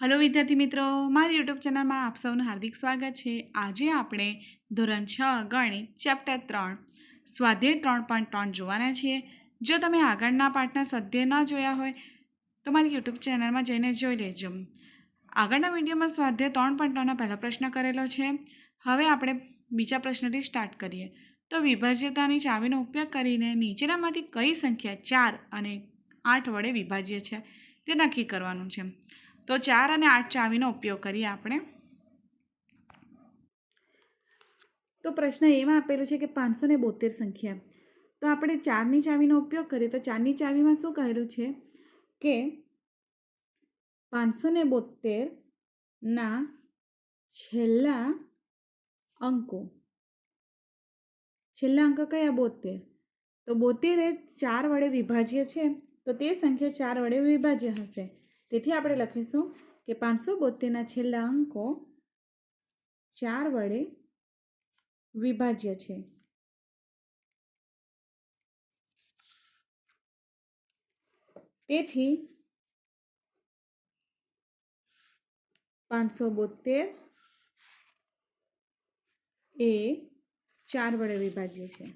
Hello વિદ્યાર્થી મિત્રો, મારી યુટ્યુબ ચેનલમાં આપ સૌનું હાર્દિક સ્વાગત છે. આજે આપણે ધોરણ છ, ગણિત, ચેપ્ટર ત્રણ, સ્વાધ્યાય ત્રણ પોઈન્ટ ત્રણ જોવાના છીએ. જો તમે આગળના પાઠના સ્વાધ્યાય ન જોયા હોય, તો મારી યુટ્યુબ ચેનલમાં જઈને જોઈ લેજો. આગળના વિડીયોમાં સ્વાધ્યાય ત્રણ પોઈન્ટ ત્રણનો પહેલો પ્રશ્ન કરેલો છે. હવે આપણે બીજા પ્રશ્નથી સ્ટાર્ટ કરીએ. તો વિભાજ્યતાની ચાવીનો ઉપયોગ કરીને નીચેનામાંથી કઈ સંખ્યા ચાર અને આઠ વડે વિભાજ્ય છે તે નક્કી કરવાનું છે. તો ચાર અને આઠ ચાવીનો ઉપયોગ કરીએ આપણે. તો પ્રશ્ન એમાં આપેલો છે કે પાંચસો ને બોતેર સંખ્યા. તો આપણે ચારની ચાવીનો ઉપયોગ કરીએ તો ચારની ચાવીમાં શું કહેલું છે કે પાંચસો ને બોતેરના છેલ્લા અંકો. છેલ્લા અંકો કયા બોતેર? તો બોતેર એ ચાર વડે વિભાજ્ય છે. તો તે સંખ્યા ચાર વડે વિભાજ્ય હશે. તેથી આપણે લખીશું કે પાંચસો બોતેરના છેલ્લા અંકો ચાર વડે વિભાજ્ય છે. તેથી પાંચસો બોતેર એ ચાર વડે વિભાજ્ય છે.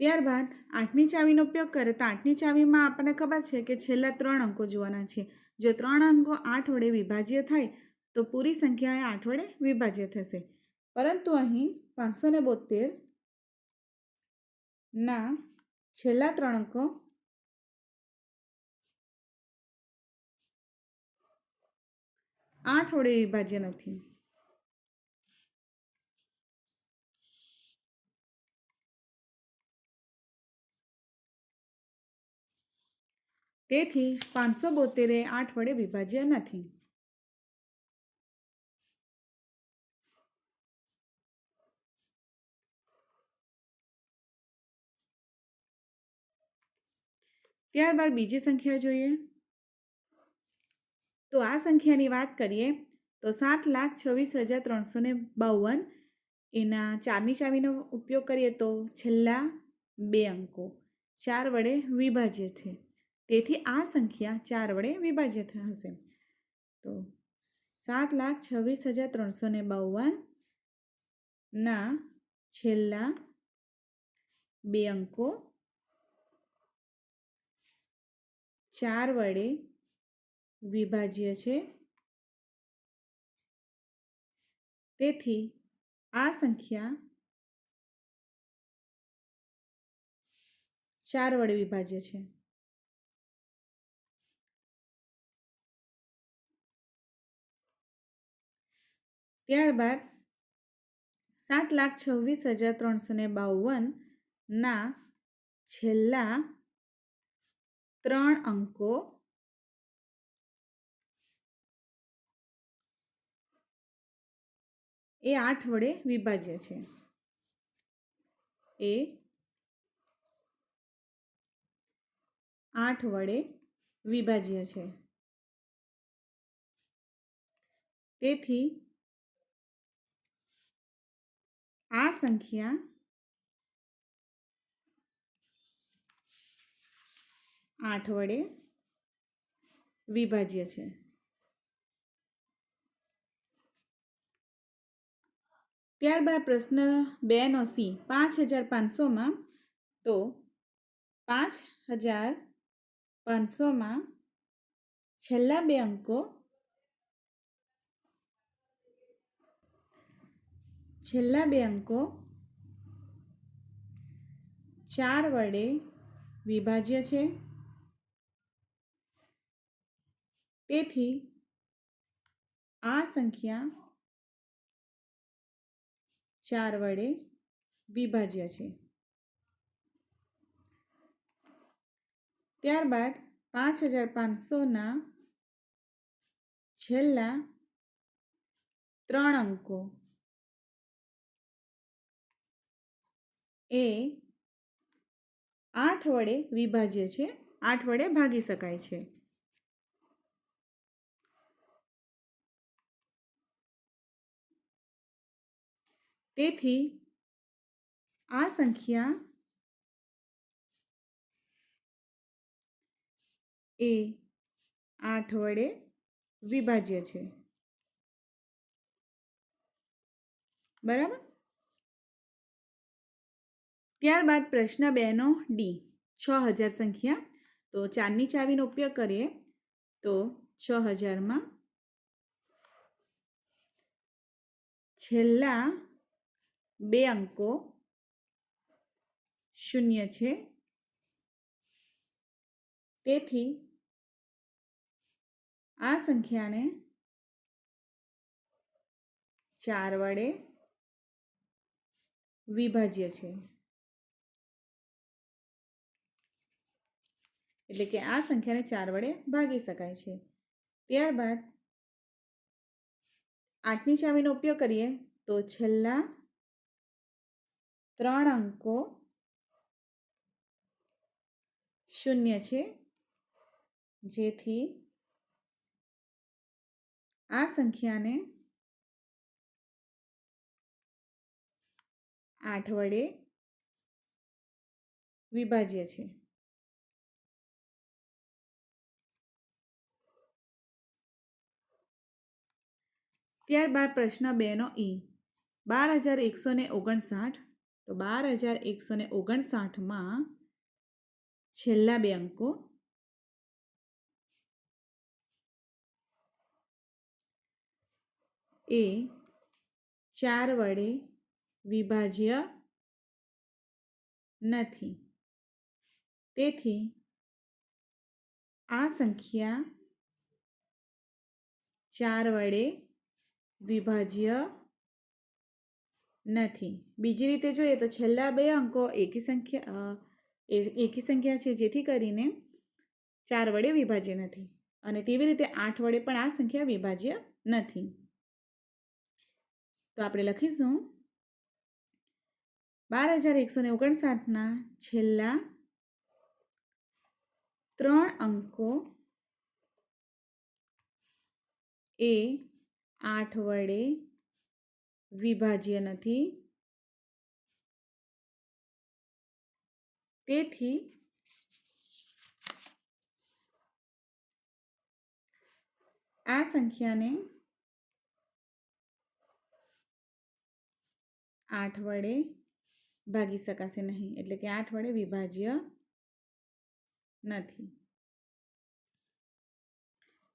ત્યારબાદ આઠની ચાવીનો ઉપયોગ કરે તો આઠની ચાવીમાં આપણને ખબર છે કે છેલ્લા ત્રણ અંકો જોવાના છે. જો ત્રણ અંકો આઠ વડે વિભાજ્ય થાય તો પૂરી સંખ્યા આઠ વડે વિભાજ્ય થશે. પરંતુ અહીં પાંચસો ને બોતેર ના છેલ્લા ત્રણ અંકો આઠ વડે વિભાજ્ય નથી. તેથી પાંચસો બોતેરે આઠ વડે વિભાજ્ય નથી. ત્યારબાદ બીજી સંખ્યા જોઈએ. તો આ સંખ્યાની વાત કરીએ, તો સાત લાખ છવ્વીસ હજાર ત્રણસો ને બાવન. એના ચારની ચાવીનો ઉપયોગ કરીએ તો છેલ્લા બે અંકો ચાર વડે વિભાજ્ય છે. તેથી આ સંખ્યા ચાર વડે વિભાજ્ય થશે તો સાત લાખ છવ્વીસ હજાર ત્રણસો ને બાવનના છેલ્લા બે અંકો ચાર વડે વિભાજ્ય છે. તેથી આ સંખ્યા ચાર વડે વિભાજ્ય છે. ત્યારબાદ સાત લાખ છવ્વીસ હજાર ત્રણસો ને બાવનના છેલ્લા ત્રણ અંકો એ આઠ વડે વિભાજ્ય છે. એ આઠ વડે વિભાજ્ય છે. તેથી આ સંખ્યા આઠ વડે વિભાજ્ય છે. ત્યારબાદ પ્રશ્ન બે નો સી. પાંચ હજાર પાંચસોમાં તો પાંચ હજાર પાંચસોમાં છેલ્લા બે અંકો છેલ્લા બે અંકો ચાર વડે વિભાજ્ય છે. તેથી આ સંખ્યા ચાર વડે વિભાજ્ય છે. ત્યારબાદ પાંચ હજાર પાંચસોના છેલ્લા ત્રણ અંકો એ આઠ વડે વિભાજ્ય છે. આઠ વડે ભાગી શકાય છે. તેથી આ સંખ્યા એ આઠ વડે વિભાજ્ય છે. બરાબર? ત્યારબાદ પ્રશ્ન બેનો ડી. છ હજાર સંખ્યા. તો ચારની ચાવીનો ઉપયોગ કરીએ. તો છ હજારમાં છેલ્લા બે અંકો શૂન્ય છે. તેથી આ સંખ્યાને ચાર વડે વિભાજ્ય છે. એટલે કે આ સંખ્યાને ચાર વડે ભાગી શકાય છે. ત્યારબાદ આઠની ચાવીનો ઉપયોગ કરીએ તો છેલ્લા ત્રણ અંકો શૂન્ય છે. જેથી આ સંખ્યાને આઠ વડે વિભાજ્ય છે. ત્યારબાદ પ્રશ્ન બેનો ઈ. બાર હજાર એકસો ને ઓગણસાઠ, તો બાર હજાર એકસો ને ઓગણસાઠમાં છેલ્લા બે અંકો. એ ચાર વડે વિભાજ્ય નથી. તેથી આ સંખ્યા ચાર વડે વિભાજ્ય નથી. બીજી રીતે જોઈએ તો છેલ્લા બે અંકો એકી સંખ્યા એકી સંખ્યા છે જેથી કરીને ચાર વડે વિભાજ્ય નથી અને તેવી રીતે આઠ વડે પણ આ સંખ્યા વિભાજ્ય નથી. તો આપણે લખીશું. બાર હજાર એકસો ને ઓગણસાઠના છેલ્લા ત્રણ અંકો એ આઠ વડે વિભાજ્ય નથી. તેથી આ સંખ્યાને આઠ વડે ભાગી શકાશે નહીં. એટલે કે આઠ વડે વિભાજ્ય નથી.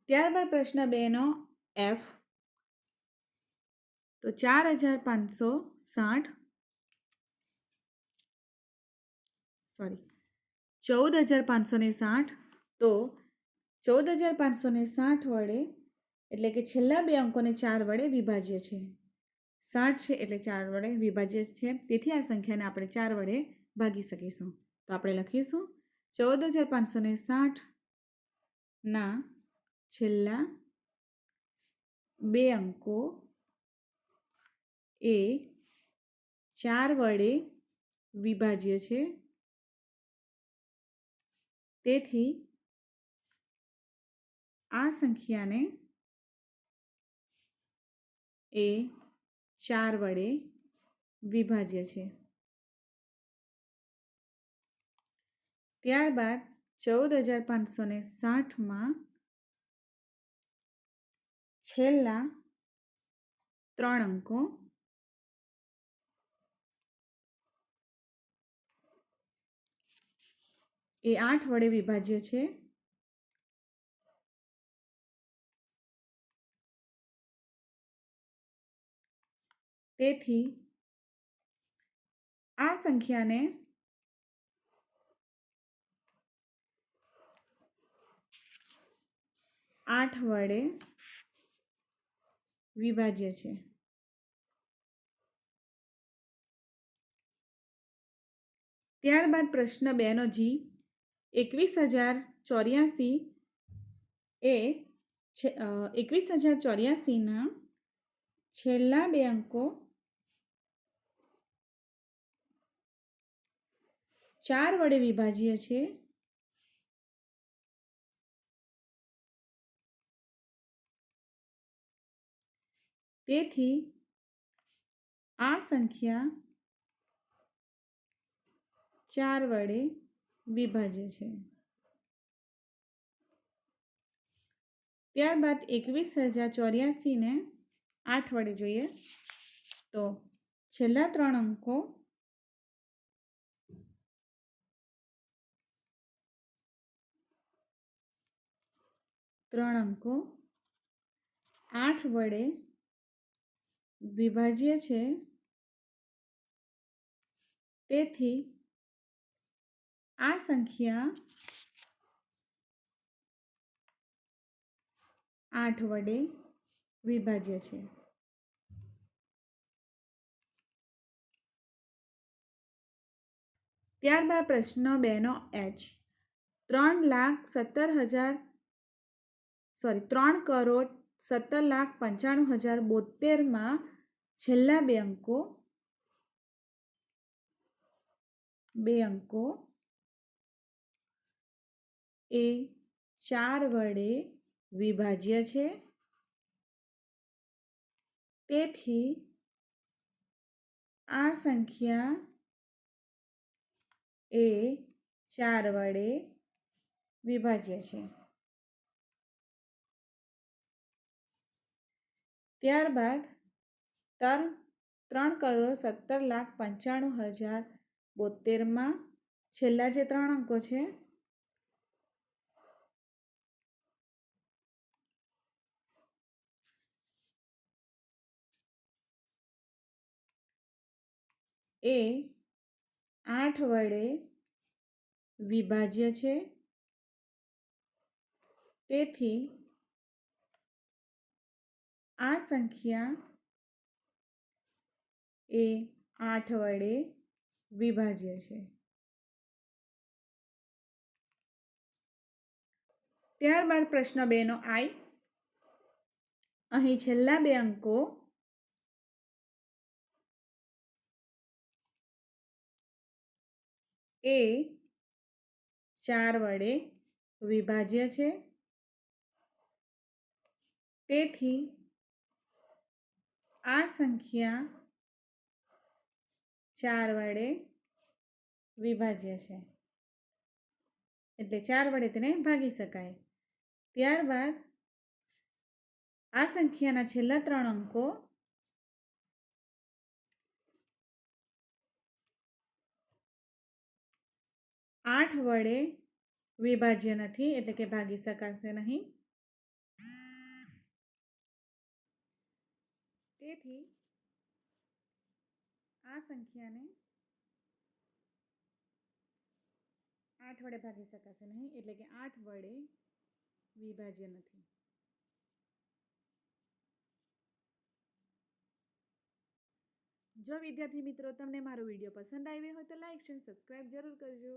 ત્યારબાદ પ્રશ્ન બેનો એફ તો ચાર હજાર પાંચસો સાઠ. સોરી ચૌદ હજાર પાંચસો ને સાઠ. તો ચૌદ હજાર પાંચસો ને સાઠ વડે એટલે કે છેલ્લા બે અંકોને ચાર વડે વિભાજ્ય છે. સાઠ છે એટલે ચાર વડે વિભાજ્ય છે. તેથી આ સંખ્યાને આપણે ચાર વડે ભાગી શકીશું. તો આપણે લખીશું. ચૌદ હજાર પાંચસો ને સાઠના છેલ્લા બે અંકો એ ચાર વડે વિભાજ્ય છે. તેથી આ સંખ્યાને એ ચાર વડે વિભાજ્ય છે. ત્યારબાદ ચૌદ હજાર પાંચસો ને સાઠમાં છેલ્લા ત્રણ અંકો એ આઠ વડે વિભાજ્ય છે. તેથી આ સંખ્યાને આઠ વડે વિભાજ્ય છે. ત્યારબાદ પ્રશ્ન બેનો જી. એકવીસ હજાર ચોર્યાસી એ એકવીસ હજાર ચોર્યાસીના છેલ્લા બે અંકો ચાર વડે વિભાજ્ય છે. તેથી આ સંખ્યા ચાર વડે વિભાજ્ય છે. ત્યારબાદ એકવીસ હજાર ચોર્યાસીને આઠ વડે જોઈએ તો છેલ્લા ત્રણ અંકો ત્રણ અંકો આઠ વડે વિભાજ્ય છે. તેથી આ સંખ્યા આઠ વડે વિભાજ્ય છે. ત્યારબાદ પ્રશ્ન બેનો એચ. ત્રણ લાખ સત્તર હજાર, સોરી, ત્રણ કરોડ સત્તર લાખ પંચાણું હજાર બોતેરમાં છેલ્લા બે અંકો બે અંકો એ ચાર વડે વિભાજ્ય છે. તેથી આ સંખ્યા એ ચાર વડે વિભાજ્ય છે. ત્યારબાદ ત્રણ ત્રણ કરોડ સત્તર લાખ પંચાણું હજાર બોતેરમાં છેલ્લા જે ત્રણ અંકો છે એ આઠ વડે વિભાજ્ય છે. તેથી આ સંખ્યા એ આઠ વડે વિભાજ્ય છે. ત્યારબાદ પ્રશ્ન બેનો આઈ. અહીં છેલ્લા બે અંકો એ ચાર વડે વિભાજ્ય છે. તેથી આ સંખ્યા ચાર વડે વિભાજ્ય છે. એટલે ચાર વડે તેને ભાગી શકાય. ત્યારબાદ આ સંખ્યાના છેલ્લા ત્રણ અંકો આઠ વડે વિભાજ્ય નથી, એટલે કે ભાગી શકાશે નહીં. તેથી આ સંખ્યાને આઠ વડે ભાગી શકાશે નહીં, એટલે કે આઠ વડે વિભાજ્ય નથી. જો વિદ્યાર્થી મિત્રો તમને મારો વીડિયો પસંદ આવ્યો હોય તો લાઈક છે સબસ્ક્રાઈબ જરૂર કરજો.